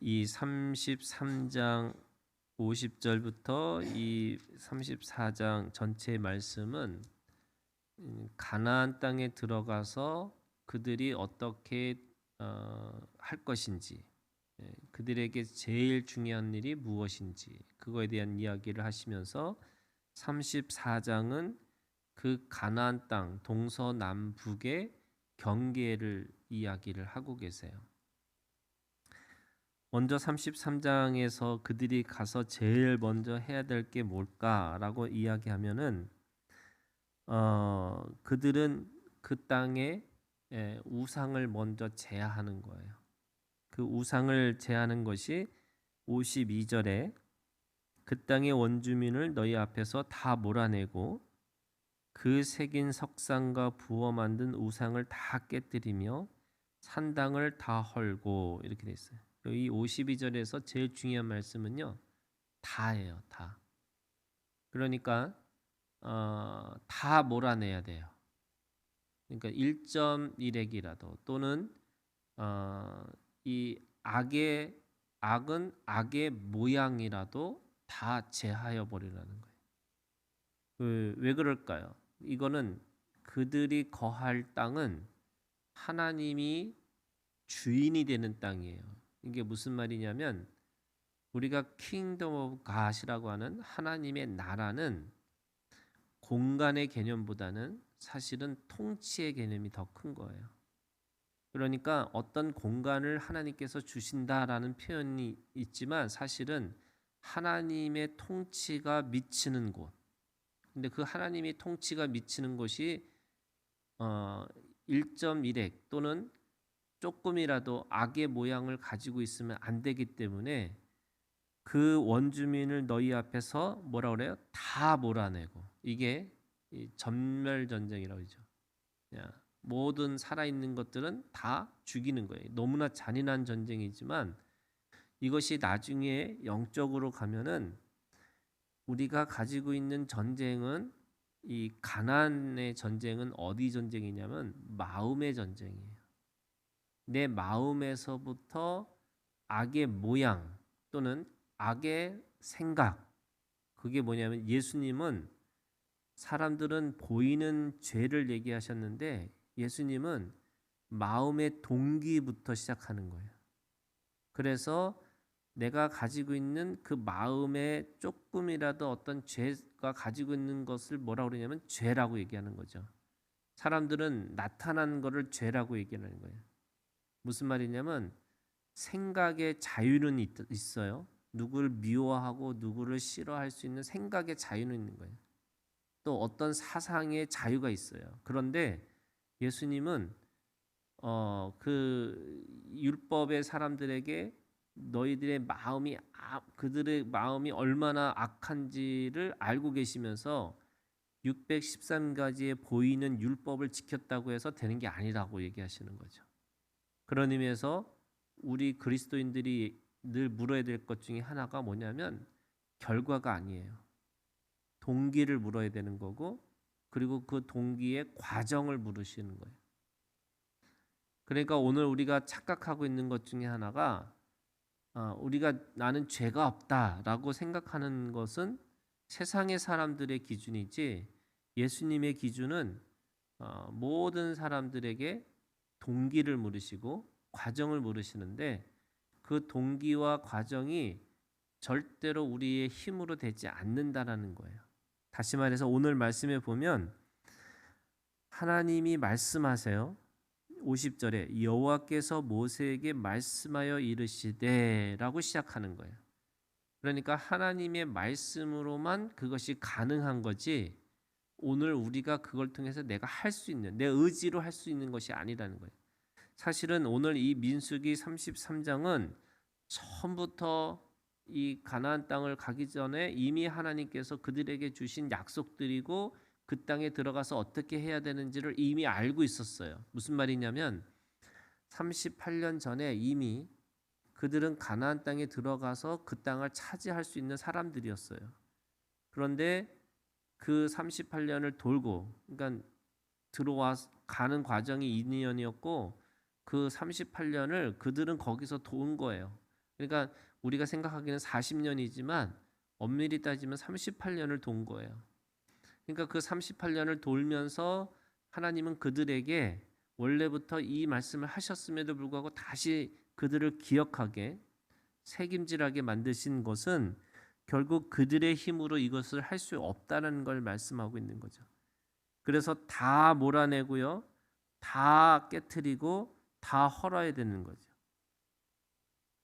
이 33장 50절부터 이 34장 전체 말씀은 음, 가나안 땅에 들어가서 그들이 어떻게 어, 할 것인지 예, 그들에게 제일 중요한 일이 무엇인지 그거에 대한 이야기를 하시면서 34장은 그 가나안 땅 동서남북의 경계를 이야기를 하고 계세요. 먼저 33장에서 그들이 가서 제일 먼저 해야 될 게 뭘까라고 이야기하면은 어 그들은 그 땅에 예, 우상을 먼저 제하는 거예요. 그 우상을 제하는 것이 52절에 그 땅의 원주민을 너희 앞에서 다 몰아내고 그 새긴 석상과 부어 만든 우상을 다 깨뜨리며 산당을 다 헐고 이렇게 돼 있어요. 이 52절에서 제일 중요한 말씀은요. 다예요. 다. 그러니까 어, 다 몰아내야 돼요. 그러니까 1.1액이라도 또는 어, 이 악의 악은 악의 모양이라도 다 제하여 버리라는 거예요. 그, 왜 그럴까요? 이거는 그들이 거할 땅은 하나님이 주인이 되는 땅이에요. 이게 무슨 말이냐면 우리가 킹덤 오브 갓이라고 하는 하나님의 나라는 공간의 개념보다는 사실은 통치의 개념이 더 큰 거예요. 그러니까 어떤 공간을 하나님께서 주신다라는 표현이 있지만 사실은 하나님의 통치가 미치는 곳. 근데 그 하나님의 통치가 미치는 곳이 어 1.1핵 또는 조금이라도 악의 모양을 가지고 있으면 안 되기 때문에 그 원주민을 너희 앞에서 뭐라 그래요? 다 몰아내고 이게 전멸 전쟁이라고 그러죠. 모든 살아있는 것들은 다 죽이는 거예요. 너무나 잔인한 전쟁이지만 이것이 나중에 영적으로 가면은 우리가 가지고 있는 전쟁은 이 가난의 전쟁은 어디 전쟁이냐면 마음의 전쟁이에요. 내 마음에서부터 악의 모양 또는 악의 생각 그게 뭐냐면 예수님은 사람들은 보이는 죄를 얘기하셨는데 예수님은 마음의 동기부터 시작하는 거예요. 그래서 내가 가지고 있는 그 마음에 조금이라도 어떤 죄가 가지고 있는 것을 뭐라 그러냐면 죄라고 얘기하는 거죠. 사람들은 나타난 것을 죄라고 얘기하는 거예요. 무슨 말이냐면 생각의 자유는 있, 어요 누구를 미워하고 누구를 싫어할 수 있는 생각의 자유는 있는 거예요. 또 어떤 사상의 자유가 있어요. 그런데 예수님은 어, 그 율법의 사람들에게 너희들의 마음이 아, 그들의 마음이 얼마나 악한지를 알고 계시면서 613가지의 보이는 율법을 지켰다고 해서 되는 게 아니라고 얘기하시는 거죠. 그런 의미에서 우리 그리스도인들이 늘 물어야 될 것 중에 하나가 뭐냐면 결과가 아니에요. 동기를 물어야 되는 거고 그리고 그 동기의 과정을 물으시는 거예요. 그러니까 오늘 우리가 착각하고 있는 것 중에 하나가 어, 우리가 나는 죄가 없다라고 생각하는 것은 세상의 사람들의 기준이지 예수님의 기준은 어, 모든 사람들에게 동기를 물으시고 과정을 물으시는데 그 동기와 과정이 절대로 우리의 힘으로 되지 않는다라는 거예요. 다시 말해서 오늘 말씀에 보면 하나님이 말씀하세요. 50절에 여호와께서 모세에게 말씀하여 이르시되라고 시작하는 거예요. 그러니까 하나님의 말씀으로만 그것이 가능한 거지 오늘 우리가 그걸 통해서 내가 할 수 있는 내 의지로 할 수 있는 것이 아니라는 거예요. 사실은 오늘 이 민수기 33장은 처음부터 이 가나안 땅을 가기 전에 이미 하나님께서 그들에게 주신 약속들이고 그 땅에 들어가서 어떻게 해야 되는지를 이미 알고 있었어요. 무슨 말이냐면 38년 전에 이미 그들은 가나안 땅에 들어가서 그 땅을 차지할 수 있는 사람들이었어요. 그런데 그 38년을 돌고 그러니까 들어와 가는 과정이 2년이었고 그 38년을 그들은 거기서 돈 거예요. 그러니까 우리가 생각하기는 40년이지만 엄밀히 따지면 38년을 돈 거예요. 그러니까 그 38년을 돌면서 하나님은 그들에게 원래부터 이 말씀을 하셨음에도 불구하고 다시 그들을 기억하게 책임질하게 만드신 것은 결국 그들의 힘으로 이것을 할 수 없다는 걸 말씀하고 있는 거죠. 그래서 다 몰아내고요. 다 깨뜨리고 다 헐어야 되는 거죠.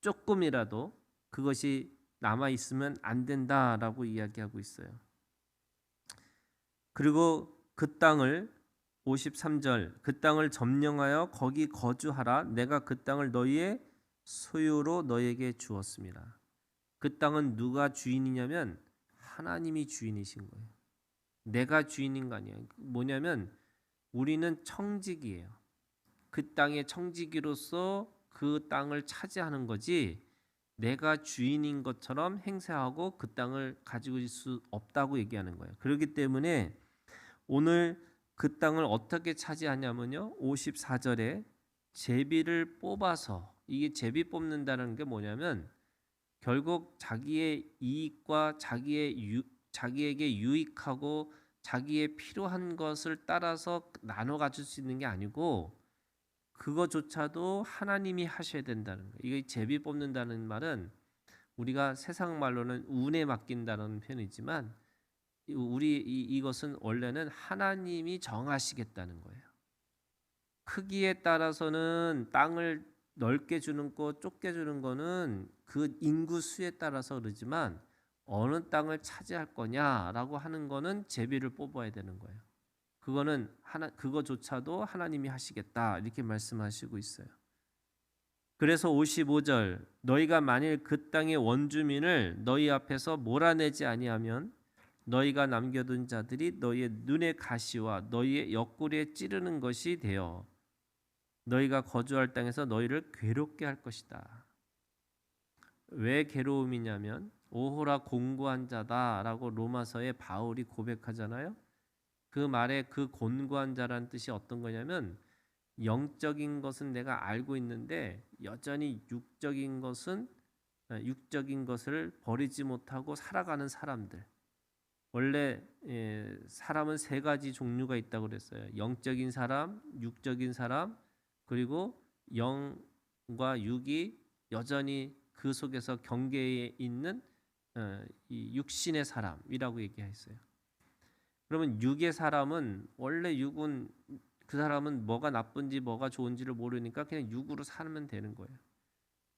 조금이라도 그것이 남아 있으면 안 된다라고 이야기하고 있어요. 그리고 그 땅을 53절 그 땅을 점령하여 거기 거주하라 내가 그 땅을 너희의 소유로 너희에게 주었습니다. 그 땅은 누가 주인이냐면 하나님이 주인이신 거예요. 내가 주인인 거 아니에요. 뭐냐면 우리는 청직이에요. 그 땅의 청지기로서 그 땅을 차지하는 거지 내가 주인인 것처럼 행세하고 그 땅을 가지고 있을 수 없다고 얘기하는 거예요. 그렇기 때문에 오늘 그 땅을 어떻게 차지하냐면요. 54절에 제비를 뽑아서 이게 제비 뽑는다는 게 뭐냐면 결국 자기의 이익과 자기의 유, 자기에게 유익하고 자기의 필요한 것을 따라서 나눠 가질 수 있는 게 아니고 그거조차도 하나님이 하셔야 된다는 거예요. 이게 제비 뽑는다는 말은 우리가 세상 말로는 운에 맡긴다는 표현이지만 우리 이, 이것은 원래는 하나님이 정하시겠다는 거예요. 크기에 따라서는 땅을 넓게 주는 거, 좁게 주는 거는 그 인구 수에 따라서 그러지만 어느 땅을 차지할 거냐라고 하는 거는 제비를 뽑아야 되는 거예요. 그거는 하나 그거조차도 하나님이 하시겠다 이렇게 말씀하시고 있어요. 그래서 55절 너희가 만일 그 땅의 원주민을 너희 앞에서 몰아내지 아니하면 너희가 남겨둔 자들이 너희의 눈의 가시와 너희의 옆구리에 찌르는 것이 되어 너희가 거주할 땅에서 너희를 괴롭게 할 것이다. 왜 괴로움이냐면 오호라 공고한 자다라고 로마서에 바울이 고백하잖아요. 그 말에 그 곤고한 자라는 뜻이 어떤 거냐면 영적인 것은 내가 알고 있는데 여전히 육적인 것은 아, 육적인 것을 버리지 못하고 살아가는 사람들. 원래 예, 사람은 세 가지 종류가 있다고 그랬어요. 영적인 사람, 육적인 사람, 그리고 영과 육이 여전히 그 속에서 경계에 있는 어, 이 육신의 사람이라고 얘기했어요. 그러면 육의 사람은 원래 육은 그 사람은 뭐가 나쁜지 뭐가 좋은지를 모르니까 그냥 육으로 살면 되는 거예요.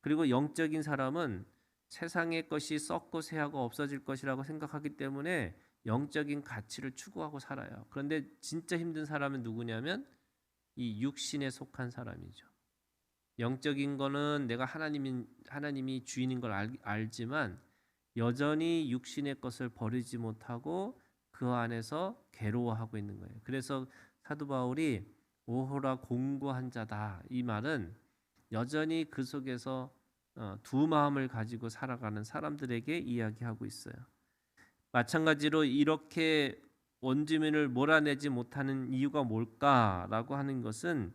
그리고 영적인 사람은 세상의 것이 썩고 새하고 없어질 것이라고 생각하기 때문에 영적인 가치를 추구하고 살아요. 그런데 진짜 힘든 사람은 누구냐면 이 육신에 속한 사람이죠. 영적인 거는 내가 하나님인 하나님이 주인인 걸 알, 알지만 여전히 육신의 것을 버리지 못하고 그 안에서 괴로워하고 있는 거예요. 그래서 사도 바울이 오호라 공고한 자다 이 말은 여전히 그 속에서 어, 두 마음을 가지고 살아가는 사람들에게 이야기하고 있어요. 마찬가지로 이렇게 원주민을 몰아내지 못하는 이유가 뭘까라고 하는 것은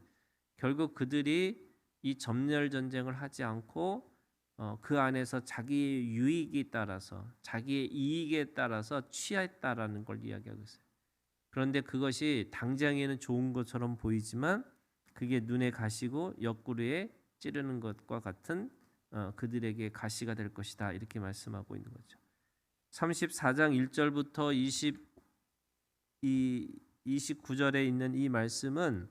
결국 그들이 이 점멸 전쟁을 하지 않고 어, 그 안에서 자기의 유익이 따라서 자기의 이익에 따라서 취했다라는 걸 이야기하고 있어요. 그런데 그것이 당장에는 좋은 것처럼 보이지만 그게 눈에 가시고 옆구리에 찌르는 것과 같은 어, 그들에게 가시가 될 것이다 이렇게 말씀하고 있는 거죠. 34장 1절부터 20 이 29절에 있는 이 말씀은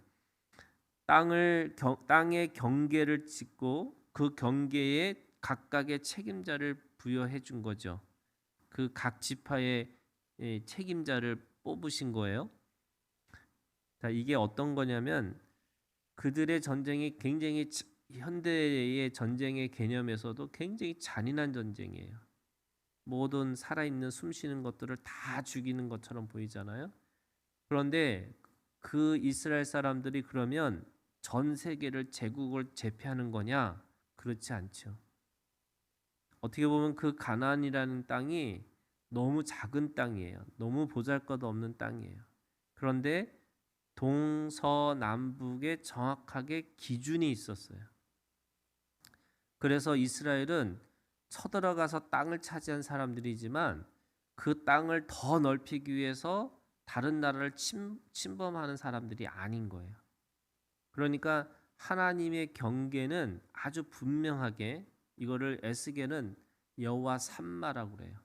땅을 경, 땅의 경계를 짓고 그 경계에 각각의 책임자를 부여해 준 거죠. 그 각 지파의 예, 책임자를 뽑으신 거예요. 자, 이게 어떤 거냐면 그들의 전쟁이 굉장히 현대의 전쟁의 개념에서도 굉장히 잔인한 전쟁이에요. 모든 살아있는 숨쉬는 것들을 다 죽이는 것처럼 보이잖아요. 그런데 그 이스라엘 사람들이 그러면 전 세계를 제국을 제패하는 거냐? 그렇지 않죠. 어떻게 보면 그 가나안이라는 땅이 너무 작은 땅이에요. 너무 보잘것없는 땅이에요. 그런데 동서남북에 정확하게 기준이 있었어요. 그래서 이스라엘은 쳐들어가서 땅을 차지한 사람들이지만 그 땅을 더 넓히기 위해서 다른 나라를 침, 침범하는 사람들이 아닌 거예요. 그러니까 하나님의 경계는 아주 분명하게 이거를 에스겔은 여호와 삼마라고 그래요.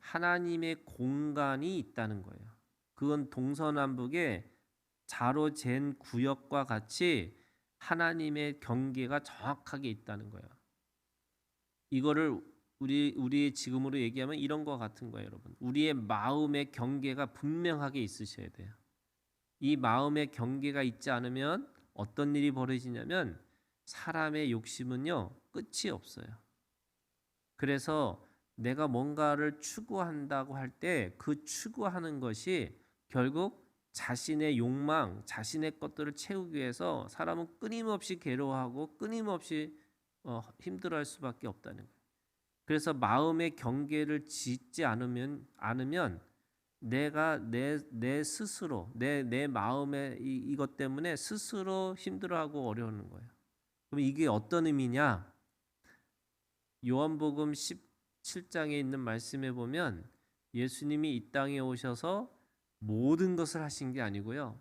하나님의 공간이 있다는 거예요. 그건 동서남북의 자로 잰 구역과 같이 하나님의 경계가 정확하게 있다는 거예요. 이거를 우리 우리 지금으로 얘기하면 이런 거 같은 거예요, 여러분. 우리의 마음의 경계가 분명하게 있으셔야 돼요. 이 마음의 경계가 있지 않으면 어떤 일이 벌어지냐면 사람의 욕심은요 끝이 없어요. 그래서 내가 뭔가를 추구한다고 할 때 그 추구하는 것이 결국 자신의 욕망, 자신의 것들을 채우기 위해서 사람은 끊임없이 괴로워하고 끊임없이 어, 힘들어할 수밖에 없다는 거예요. 그래서 마음의 경계를 짓지 않으면 않으면 내가 내 내 스스로 내 내 마음의 이, 이것 때문에 스스로 힘들어하고 어려우는 거예요. 그럼 이게 어떤 의미냐? 요한복음 17장에 있는 말씀에 보면 예수님이 이 땅에 오셔서 모든 것을 하신 게 아니고요.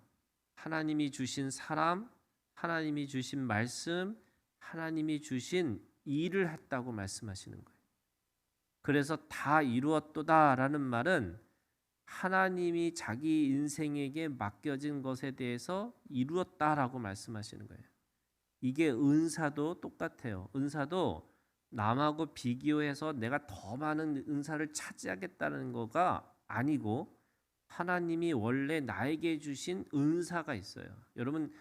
하나님이 주신 사람, 하나님이 주신 말씀, 하나님이 주신 일을 했다고 말씀하시는 거예요. 그래서 다 이루었도다라는 말은 하나님이 자기 인생에게 맡겨진 것에 대해서 이루었다라고 말씀하시는 거예요. 이게 은사도 똑같아요. 은사도 남하고 비교해서 내가 더 많은 은사를 차지하겠다는 거가 아니고 하나님이 원래 나에게 주신 은사가 있어요. 여러분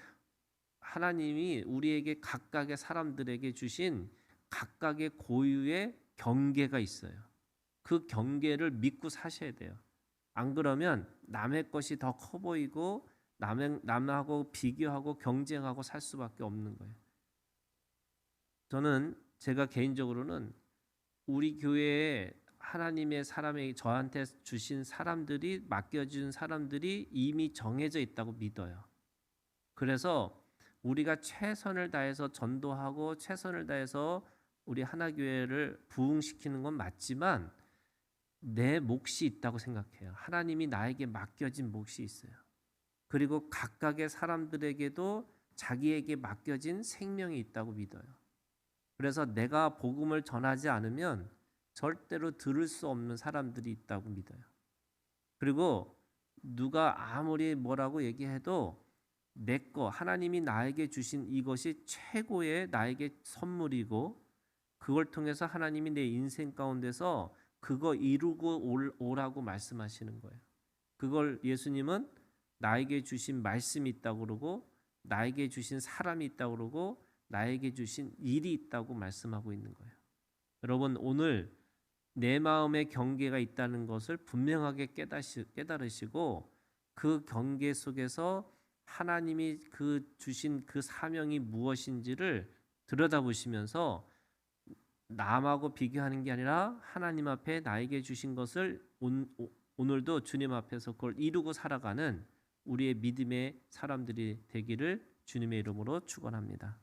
하나님이 우리에게 각각의 사람들에게 주신 각각의 고유의 경계가 있어요. 그 경계를 믿고 사셔야 돼요. 안 그러면 남의 것이 더 커 보이고 남의, 남하고 비교하고 경쟁하고 살 수밖에 없는 거예요. 저는 제가 개인적으로는 우리 교회에 하나님의 사람에게 저한테 주신 사람들이 맡겨준 사람들이 이미 정해져 있다고 믿어요. 그래서 우리가 최선을 다해서 전도하고 최선을 다해서 우리 하나교회를 부흥시키는 건 맞지만 내 몫이 있다고 생각해요. 하나님이 나에게 맡겨진 몫이 있어요. 그리고 각각의 사람들에게도 자기에게 맡겨진 생명이 있다고 믿어요. 그래서 내가 복음을 전하지 않으면 절대로 들을 수 없는 사람들이 있다고 믿어요. 그리고 누가 아무리 뭐라고 얘기해도 내 거, 하나님이 나에게 주신 이것이 최고의 나에게 선물이고 그걸 통해서 하나님이 내 인생 가운데서 그거 이루고 오라고 말씀하시는 거예요. 그걸 예수님은 나에게 주신 말씀이 있다고 그러고 나에게 주신 사람이 있다고 그러고 나에게 주신 일이 있다고 말씀하고 있는 거예요. 여러분 오늘 내 마음의 경계가 있다는 것을 분명하게 깨달으시고 그 경계 속에서 하나님이 그 주신 그 사명이 무엇인지를 들여다보시면서 남하고 비교하는 게 아니라 하나님 앞에 나에게 주신 것을 오늘도 주님 앞에서 그걸 이루고 살아가는 우리의 믿음의 사람들이 되기를 주님의 이름으로 축원합니다.